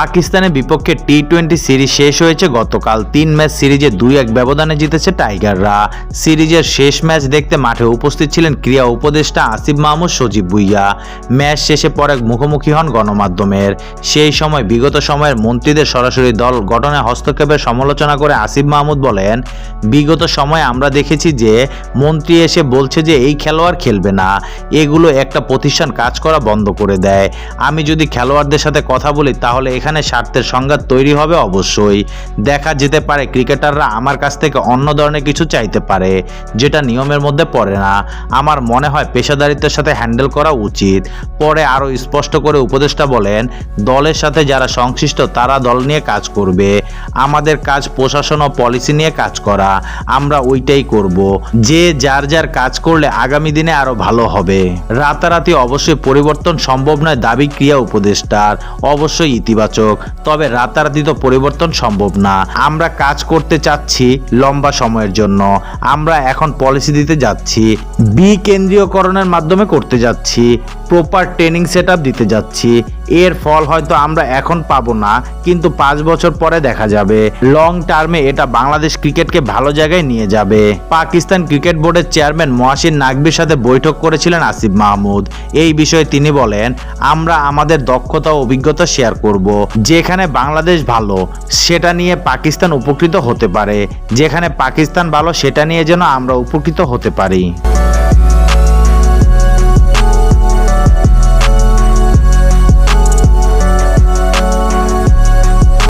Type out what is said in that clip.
পাকিস্তানের বিপক্ষে T twenty series শেষ হয়েছে। গতকাল তিন ম্যাচ সিরিজে দুই এক ব্যবধানে জিতেছে টাইগাররা। সিরিজের শেষ ম্যাচ দেখতে মাঠে উপস্থিত ছিলেন ক্রীড়া উপদেষ্টা আসিফ মাহমুদ, সজীব ভুইয়া। ম্যাচ শেষে পরে মুখোমুখি হন গণমাধ্যমের। সেই সময়, বিগত সময়ের মন্ত্রীদের সরাসরি দল গঠনে হস্তক্ষেপের সমালোচনা করে আসিফ মাহমুদ বলেন, বিগত সময়ে আমরা দেখেছি যে মন্ত্রী এসে বলছে যে এই খেলোয়াড় খেলবে না। এগুলো একটা প্রতিষ্ঠান কাজ করা বন্ধ করে দেয়। আমি যদি খেলোয়াড়দের সাথে কথা বলি তাহলে এখানে স্বার্থের সংঘাত তৈরি হবে অবশ্যই। দেখা যেতে পারে ক্রিকেটাররা আমার কাছ থেকে অন্য ধরনের কিছু চাইতে পারে, যেটা নিয়মের মধ্যে পড়ে না। আমার মনে হয় পেশাদারিত্বের সাথে হ্যান্ডেল করা উচিত। পরে আরও স্পষ্ট করে উপদেষ্টা বলেন, দলের সাথে যারা সংশ্লিষ্ট তারা দল নিয়ে কাজ করবে। আমাদের কাজ প্রশাসন ও পলিসি নিয়ে কাজ করা। আমরা ওইটাই করব। যে যার যার কাজ করলে আগামী দিনে আরও ভালো হবে। রাতারাতি অবশ্যই পরিবর্তন সম্ভব নয় দাবি, ক্রিয়া উপদেষ্টার। অবশ্যই ইতিবাচক তবে রাতারাতি তো পরিবর্তন সম্ভব না। আমরা কাজ করতে চাচ্ছি লম্বা সময়ের জন্য। আমরা এখন পলিসি দিতে যাচ্ছি, বিকেন্দ্রীয়করণের মাধ্যমে করতে যাচ্ছি প্রপার ট্রেনিং সেট দিতে যাচ্ছি। এর ফল হয়তো আমরা এখন পাবো না, কিন্তু পাঁচ বছর পরে দেখা যাবে। লং টার্মে এটা বাংলাদেশ ক্রিকেটকে ভালো জায়গায় নিয়ে যাবে। পাকিস্তান ক্রিকেট বোর্ডের চেয়ারম্যান মহাসিন নাকবির সাথে বৈঠক করেছিলেন আসিফ মাহমুদ। এই বিষয়ে তিনি বলেন, আমরা আমাদের দক্ষতা ও অভিজ্ঞতা শেয়ার করব। যেখানে বাংলাদেশ ভালো, সেটা নিয়ে পাকিস্তান উপকৃত হতে পারে। যেখানে পাকিস্তান ভালো, সেটা নিয়ে যেন আমরা উপকৃত হতে পারি।